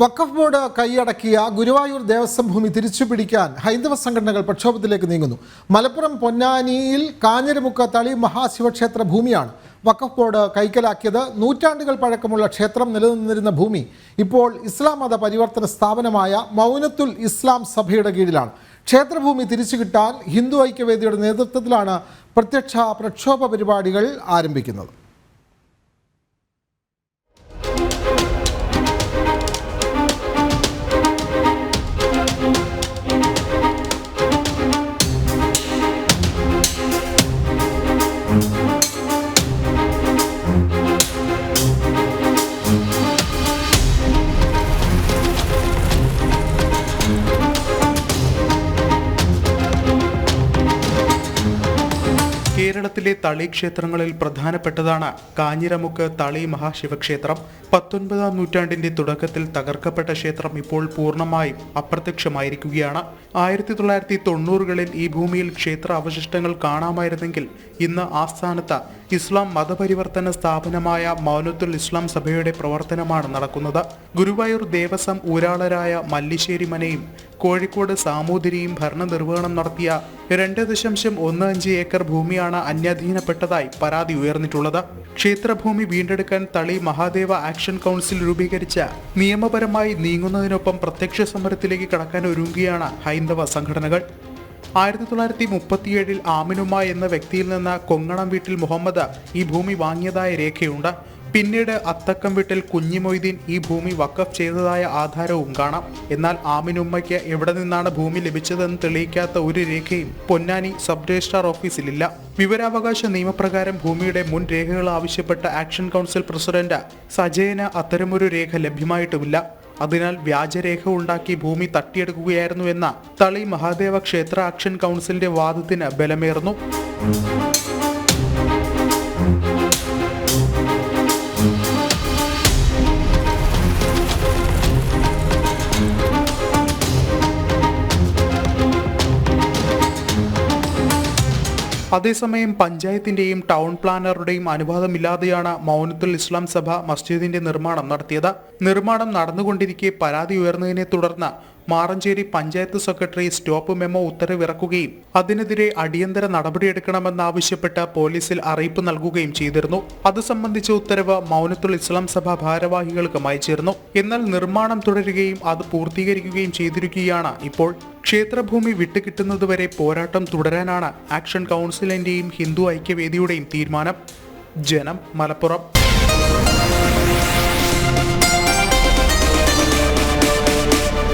വഖഫ് board കൈയടക്കിയ ഗുരുവായൂർ ദേവസ്വം ഭൂമി തിരിച്ചു പിടിക്കാൻ ഹൈന്ദവ സംഘടനകൾ പ്രക്ഷോഭത്തിലേക്ക് നീങ്ങുന്നു. മലപ്പുറം പൊന്നാനിയിൽ കാഞ്ഞിരമുക്ക് തളി മഹാശിവക്ഷേത്ര ഭൂമിയാണ് വഖഫ് ബോർഡ് കൈക്കലാക്കിയത്. നൂറ്റാണ്ടുകൾ പഴക്കമുള്ള ക്ഷേത്രം നിലനിന്നിരുന്ന ഭൂമി ഇപ്പോൾ ഇസ്ലാം മത പരിവർത്തന സ്ഥാപനമായ മൗനത്തുൽ ഇസ്ലാം സഭയുടെ കീഴിലാണ്. ക്ഷേത്രഭൂമി തിരിച്ചു കിട്ടാൻ ഹിന്ദു ഐക്യവേദിയുടെ നേതൃത്വത്തിലാണ് പ്രത്യക്ഷ പ്രക്ഷോഭ പരിപാടികൾ ആരംഭിക്കുന്നത്. കേരളത്തിലെ തളി ക്ഷേത്രങ്ങളിൽ പ്രധാനപ്പെട്ടതാണ് കാഞ്ഞിരമുക്ക് തളി മഹാശിവക്ഷേത്രം. പത്തൊൻപതാം നൂറ്റാണ്ടിന്റെ തുടക്കത്തിൽ തകർക്കപ്പെട്ട ക്ഷേത്രം ഇപ്പോൾ പൂർണമായും അപ്രത്യക്ഷമായിരിക്കുകയാണ്. ആയിരത്തി തൊള്ളായിരത്തി തൊണ്ണൂറുകളിൽ ഈ ഭൂമിയിൽ ക്ഷേത്ര അവശിഷ്ടങ്ങൾ കാണാമായിരുന്നെങ്കിൽ ഇന്ന് ആസ്ഥാനത്ത് ഇസ്ലാം മതപരിവർത്തന സ്ഥാപനമായ മൗനത്തുൽ ഇസ്ലാം സഭയുടെ പ്രവർത്തനമാണ് നടക്കുന്നത്. ഗുരുവായൂർ ദേവസ്വം ഊരാളരായ മല്ലിശ്ശേരി മനയും കോഴിക്കോട് സാമൂതിരിയും ഭരണനിർവഹണം നടത്തിയ രണ്ട് ദശാംശം ഒന്ന് അഞ്ച് ഏക്കർ ഭൂമിയാണ് അന്യാധീനപ്പെട്ടതായി പരാതി ഉയർന്നിട്ടുള്ളത്. ക്ഷേത്രഭൂമി വീണ്ടെടുക്കാൻ തളി മഹാദേവ ആക്ഷൻ കൗൺസിൽ രൂപീകരിച്ച നിയമപരമായി നീങ്ങുന്നതിനൊപ്പം പ്രത്യക്ഷ സമരത്തിലേക്ക് കടക്കാൻ ഒരുങ്ങുകയാണ് ഹൈന്ദവ സംഘടനകൾ. ആയിരത്തി തൊള്ളായിരത്തി മുപ്പത്തിയേഴിൽ ആമിനുമ എന്ന വ്യക്തിയിൽ നിന്ന് കൊങ്ങണം വീട്ടിൽ മുഹമ്മദ് ഈ ഭൂമി വാങ്ങിയതായ രേഖയുണ്ട്. പിന്നീട് അത്തക്കം വീട്ടിൽ കുഞ്ഞിമൊയ്തീൻ ഈ ഭൂമി വക്കഫ് ചെയ്തതായ ആധാരവും കാണാം. എന്നാൽ ആമിനുമ്മയ്ക്ക് എവിടെ നിന്നാണ് ഭൂമി ലഭിച്ചതെന്ന് തെളിയിക്കാത്ത ഒരു രേഖയും പൊന്നാനി സബ് രജിസ്ട്രാർ ഓഫീസിലില്ല. വിവരാവകാശ നിയമപ്രകാരം ഭൂമിയുടെ മുൻ രേഖകൾ ആവശ്യപ്പെട്ട ആക്ഷൻ കൗൺസിൽ പ്രസിഡന്റ് സജയന് അത്തരമൊരു രേഖ ലഭ്യമായിട്ടുമില്ല. അതിനാൽ വ്യാജരേഖ ഉണ്ടാക്കി ഭൂമി തട്ടിയെടുക്കുകയായിരുന്നു എന്ന തളി മഹാദേവ ക്ഷേത്ര ആക്ഷൻ കൗൺസിലിന്റെ വാദത്തിന് ബലമേറുന്നു. അതേസമയം പഞ്ചായത്തിന്റെയും ടൗൺ പ്ലാനറുടെയും അനുവാദമില്ലാതെയാണ് മൗനത്തുൽ ഇസ്ലാം സഭ മസ്ജിദിന്റെ നിർമ്മാണം നടത്തിയത്. നിർമ്മാണം നടന്നുകൊണ്ടിരിക്കെ പരാതി ഉയർന്നതിനെ തുടർന്ന് Maranchery panchayat secretary stop memo ഉത്തരവിറക്കുകയും അതിനെതിരെ അടിയന്തര നടപടിയെടുക്കണമെന്നാവശ്യപ്പെട്ട് പോലീസിൽ അറിയിപ്പ് നൽകുകയും ചെയ്തിരുന്നു. അത് സംബന്ധിച്ച ഉത്തരവ് മൗനത്തുൽ ഇസ്ലാം സഭ ഭാരവാഹികൾക്ക് അയച്ചിരുന്നു. എന്നാൽ നിർമ്മാണം തുടരുകയും അത് പൂർത്തീകരിക്കുകയും ചെയ്തിരിക്കുകയാണ് ഇപ്പോൾ. ക്ഷേത്രഭൂമി വിട്ടുകിട്ടുന്നതുവരെ പോരാട്ടം തുടരാനാണ് ആക്ഷൻ കൗൺസിലിന്റെയും ഹിന്ദു ഐക്യവേദിയുടെയും തീരുമാനം. ജനം മലപ്പുറം.